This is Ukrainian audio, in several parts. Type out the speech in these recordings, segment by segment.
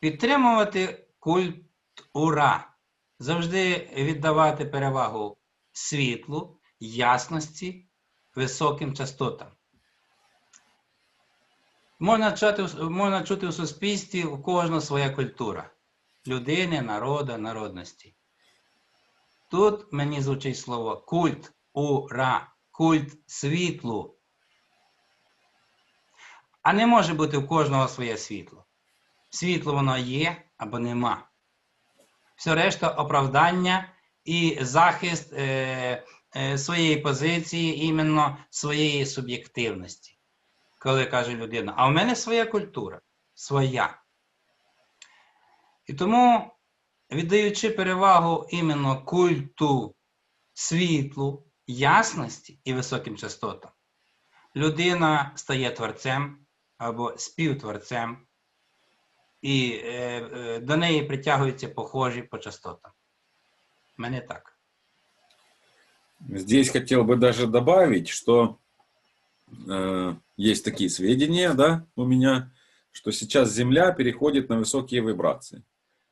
Підтримувати культ ура. Завжди віддавати перевагу світлу, ясності, високим частотам. Можна чути, можна чути у суспільстві у кожного своя культура людини, народу, народності. Тут мені звучить слово культ ура, культ світлу. А не може бути у кожного своє світло. Світло воно є або нема. Все решта оправдання і захист е, е, своєї позиції, іменно своєї суб'єктивності. Коли каже людина, а в мене своя культура, своя. І тому, віддаючи перевагу іменно культу світлу, ясності і високим частотам, людина стає творцем або співтворцем, і е, е, до неї притягуються похожі по частотам. У мене так. Здесь хотел бы даже добавить, что э, есть такие сведения, да, у меня, что сейчас Земля переходит на высокие вибрации.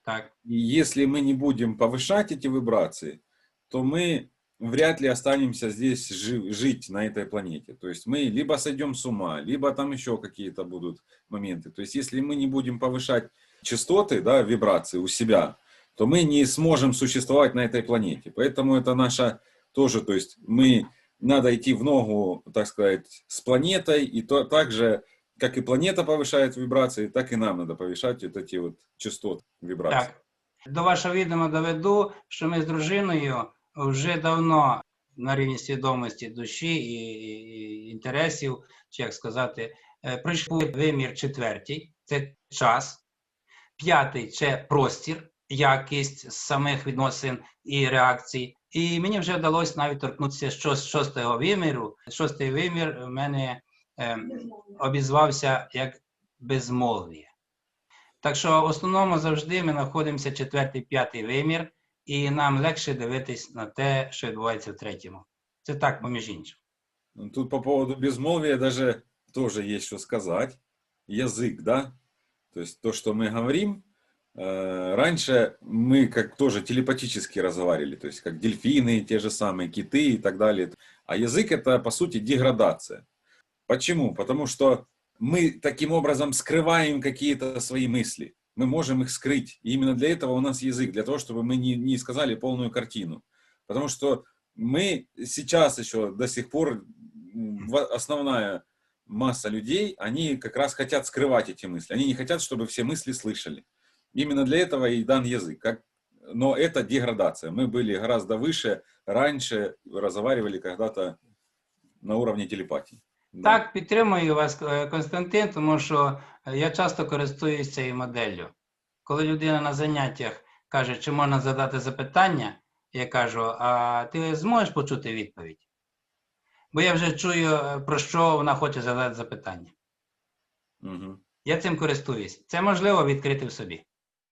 Так. И если мы не будем повышать эти вибрации, то мы вряд ли останемся здесь жи- жить на этой планете. То есть мы либо сойдем с ума, либо там еще какие-то будут моменты. То есть если мы не будем повышать частоты, да, вибрации у себя, то мы не сможем существовать на этой планете. Поэтому это наша тоже, то есть мы надо идти в ногу, так сказать, с планетой, и то так же, как и планета повышает вибрации, так и нам надо повышать вот эти вот частоты вибраций. Так. До вашого відома доведу, що ми з дружиною вже давно на рівні свідомості душі і, інтересів, чи як сказати, е, пройшли вимір четвертій це час, п'ятий це простір, якість самих відносин і реакцій. І мені вже вдалося навіть торкнутися шо- шостого виміру. Шостий вимір в мене е, обізвався як безмолвіє. Так що в основному завжди ми знаходимося четвертий, п'ятий вимір, і нам легше дивитись на те, що відбувається в третьому. Це так, поміж іншим. Ну, Тут по поводу безмолвия даже тоже есть что сказать. Язык, да? То есть то, что мы говорим, э, раньше мы как тоже телепатически разговаривали, то есть как дельфины, те же самые киты и так далее. А язык это, по сути, деградация. Почему? Потому что мы таким образом скрываем какие-то свои мысли. Мы можем их скрыть. И именно для этого у нас язык, для того, чтобы мы не, не сказали полную картину. Потому что мы сейчас еще до сих пор, основная масса людей, они как раз хотят скрывать эти мысли. Они не хотят, чтобы все мысли слышали. Именно для этого и дан язык. Как, но это деградация. Мы были гораздо выше, раньше разговаривали когда-то на уровне телепатии. Так, підтримую вас, е, Константин, тому що е, я часто користуюся цією моделлю. Коли людина на заняттях каже, чи можна задати запитання, я кажу, а ти зможеш почути відповідь? Бо я вже чую, е, про що вона хоче задати запитання. Мгм. Я цим користуюсь. Це можливо відкрити в собі.